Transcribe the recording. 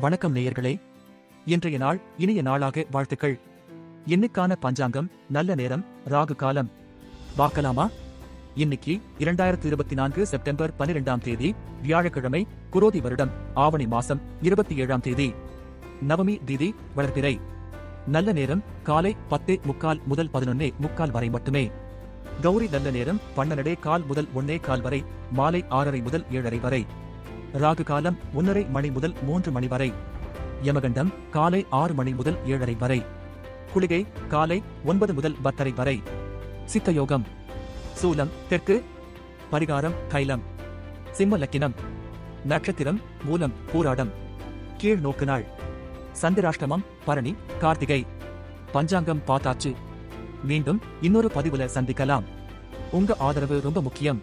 வணக்கம் நேயர்களே. இன்றைய நாள் இனிய நாளாக வாழ்த்துக்கள். இன்னைக்கான பஞ்சாங்கம் நல்ல நேரம் ராகு காலம். பார்க்கலாமா? இன்னைக்கு இரண்டாயிரத்தி இருபத்தி நான்கு செப்டம்பர் பனிரெண்டாம் தேதி வியாழக்கிழமை குரோதி வருடம் ஆவணி மாசம் இருபத்தி ஏழாம் தேதி. நவமி திதி வளர்பிறை. நல்ல நேரம் காலை பத்தே முக்கால் முதல் பதினொன்னே முக்கால் வரை மட்டுமே. கௌரி நல்ல நேரம் பன்னெண்டே கால் முதல் ஒன்னே கால் வரை மாலை ஆறரை முதல் ஏழரை வரை. ராகு காலம் ஒன்றரை மணி முதல் மூன்று மணி வரை. யமகண்டம் காலை ஆறு மணி முதல் ஏழரை வரை. குளிகை காலை ஒன்பது முதல் பத்தரை வரை. சித்தயோகம். சூலம் தெற்கு. பரிகாரம் கைலம். சிம்ம லக்கினம். நட்சத்திரம் மூலம் பூராடம். கீழ் நோக்கு நாள். சந்திராஷ்டமம் பரணி கார்த்திகை. பஞ்சாங்கம் பார்த்தாச்சு மீண்டும் இன்னொரு பதிவுல சந்திக்கலாம். உங்க ஆதரவு ரொம்ப முக்கியம்.